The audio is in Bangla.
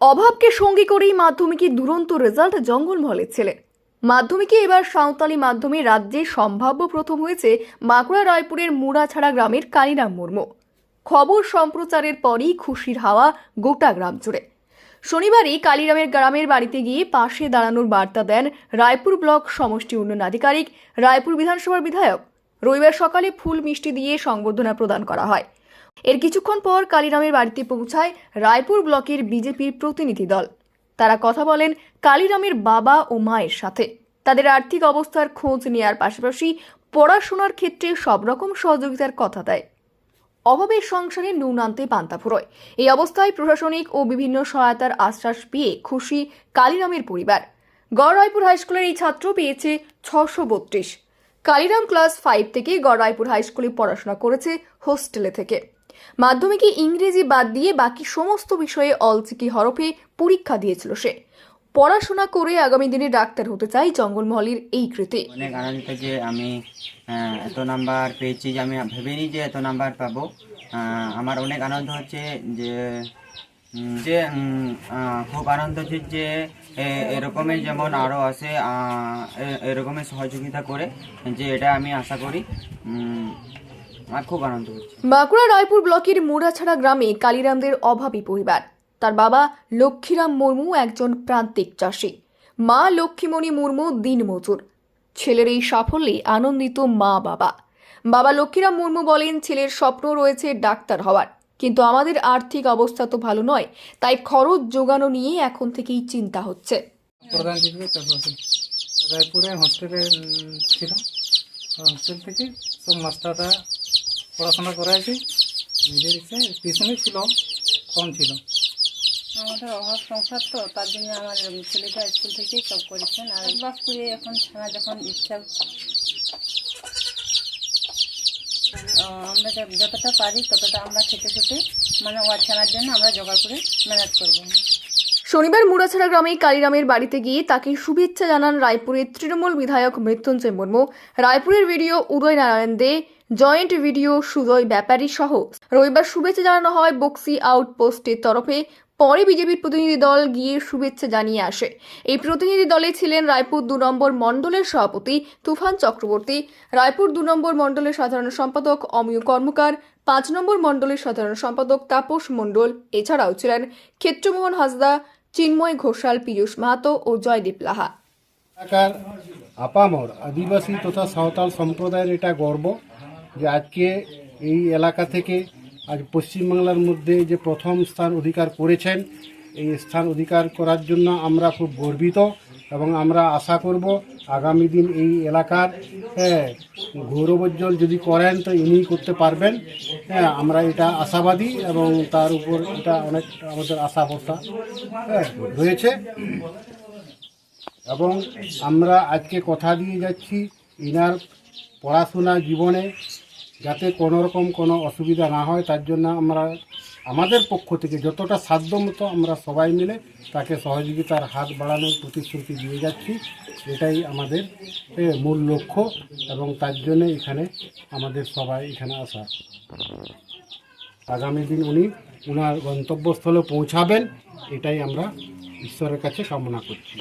অভাবকে সঙ্গী করেই মাধ্যমিকে দুরন্ত রেজাল্ট জঙ্গলমহলের ছেলে। মাধ্যমিকে এবার সাঁওতালি মাধ্যমে রাজ্যে সম্ভাব্য প্রথম হয়েছে বাঁকুড়া রায়পুরের মুড়াছাড়া গ্রামের কালিরাম মুর্মু। খবর সম্প্রচারের পরই খুশির হাওয়া গোটা গ্রাম জুড়ে। শনিবারই কালিরামের গ্রামের বাড়িতে গিয়ে পাশে দাঁড়ানোর বার্তা দেন রায়পুর ব্লক সমষ্টি উন্নয়ন আধিকারিক, রায়পুর বিধানসভার বিধায়ক। রবিবার সকালে ফুল মিষ্টি দিয়ে সংবর্ধনা প্রদান করা হয়। এর কিছুক্ষণ পর কালিরামের বাড়িতে পৌঁছায় রায়পুর ব্লকের বিজেপির প্রতিনিধি দল। তারা কথা বলেন কালিরামের বাবা ও মায়ের সাথে। তাদের আর্থিক অবস্থার খোঁজ নেয়ার পাশাপাশি পড়াশোনার ক্ষেত্রে সব রকম সহযোগিতার কথা দেয়। অভাবের সংসারে নুন আনতে পান্তা ফুরোয়। এই অবস্থায় প্রশাসনিক ও বিভিন্ন সহায়তার আশ্বাস পেয়ে খুশি কালিরামের পরিবার। গড়রায়পুর হাইস্কুলের এই ছাত্র পেয়েছে ছশো বত্রিশ। কালিরাম ক্লাস ফাইভ থেকে গড়রায়পুর হাইস্কুলে পড়াশোনা করেছে হোস্টেলে থেকে। মাধ্যমিকে ইংরেজি বাদ দিয়ে বাকি সমস্ত বিষয়ে অলচিকি হরফে পরীক্ষা দিয়েছিল সে। পড়াশোনা করে আগামী দিনে ডাক্তার হতে চাই জঙ্গলমহলের এই কৃতি। অনেক আনন্দিত যে আমি এত নাম্বার পেয়েছি যে আমি ভেবেনি যে এত নাম্বার পাবো। আমার অনেক আনন্দ হচ্ছে যে যে খুব আনন্দ হচ্ছে যে এরকমের যেমন আরও আহ, এরকমের সহযোগিতা করে যে এটা আমি আশা করি। আমার খুব আনন্দ হচ্ছে। বাঁকুড়া রায়পুর ব্লকের মুড়াছাড়া গ্রামে কালিরামদের অভাবী পরিবার। তার বাবা লক্ষ্মীরাম মুর্মু একজন প্রান্তিক চাষী। মা লক্ষ্মীমণি মুর্মু দিনমজুর। ছেলের এই সাফল্যে আনন্দিত মা বাবা। বাবা লক্ষ্মীরাম মুর্মু বলেন ছেলের স্বপ্ন রয়েছে ডাক্তার হওয়ার। কিন্তু আমাদের আর্থিক অবস্থা তো ভালো নয় তাই খরচ যোগানো নিয়ে এখন থেকেই চিন্তা হচ্ছে। প্রধান হিসেবে চাষবাসী রায়পুরে হস্টেলে ছিল। হস্টেল থেকে সব মাস্টাররা পড়াশোনা করাইছে। নিজের ইচ্ছে টিউশনে ছিল কম ছিল আমাদের অভাব সংসার তো তার জন্য আমার ছেলেটা স্কুল থেকেই সব করেছেন। আর বাস করে এখন ছাড়া যখন ইচ্ছা আমরা যতটা পারি ততটা আমরা খেতে খেতে মানে ওয়ার ছাড়ার জন্য আমরা জোগাড় করে ম্যানেজ করব। শনিবার মুড়াছড়া গ্রামে কালিরামের বাড়িতে গিয়ে তাকে শুভেচ্ছা জানান রায়পুরের তৃণমূল বিধায়ক Mrityunjay Murmu. রায়পুরের BDO Uday Narayan De joint BDO Sujay Byapari সহ। রবিবার শুভেচ্ছা জানানো হয় বক্সি আউটপোস্টের তরফে। পরে বিজেপির প্রতিনিধি দল গিয়ে শুভেচ্ছা জানিয়ে আসে। এই প্রতিনিধি দলে ছিলেন রায়পুর দু নম্বর মণ্ডলের সভাপতি তুফান চক্রবর্তী, রায়পুর দু নম্বর মণ্ডলের সাধারণ সম্পাদক অমিয় কর্মকার, পাঁচ নম্বর মণ্ডলের সাধারণ সম্পাদক তাপস মণ্ডল, এছাড়াও ছিলেন ক্ষেত্রমোহন হাসদা, চিন্ময় ঘোষাল, পীযূষ মাহাতো ও জয়দীপ লাহা। আপামর আদিবাসী তথা সাঁওতাল সম্প্রদায়ের এটা গর্ব। যে আজকে এই এলাকা থেকে আজ পশ্চিমবাংলার মধ্যে যে প্রথম স্থান অধিকার করেছেন, এই স্থান অধিকার করার জন্য আমরা খুব গর্বিত এবং আমরা আশা করব আগামী দিন এই এলাকার হ্যাঁ গৌরবোজ্জ্বল যদি করেন তো ইনিই করতে পারবেন। হ্যাঁ আমরা এটা আশাবাদী এবং তার উপর এটা অনেক আমাদের আশা ভরসা হ্যাঁ রয়েছে। এবং আমরা আজকে কথা দিয়ে যাচ্ছি ইনার পড়াশোনা জীবনে যাতে কোনো রকম কোনো অসুবিধা না হয়, তার জন্য আমরা, আমাদের পক্ষ থেকে যতটা সাধ্য মতো আমরা সবাই মিলে তাকে সহযোগিতার হাত বাড়ানোর প্রতিশ্রুতি দিয়ে যাচ্ছি। এটাই আমাদের মূল লক্ষ্য এবং তার জন্য এখানে আমাদের সবাই এখানে আসা। আগামী দিন উনি ওনার গন্তব্যস্থলে পৌঁছাবেন, এটাই আমরা ঈশ্বরের কাছে কামনা করছি।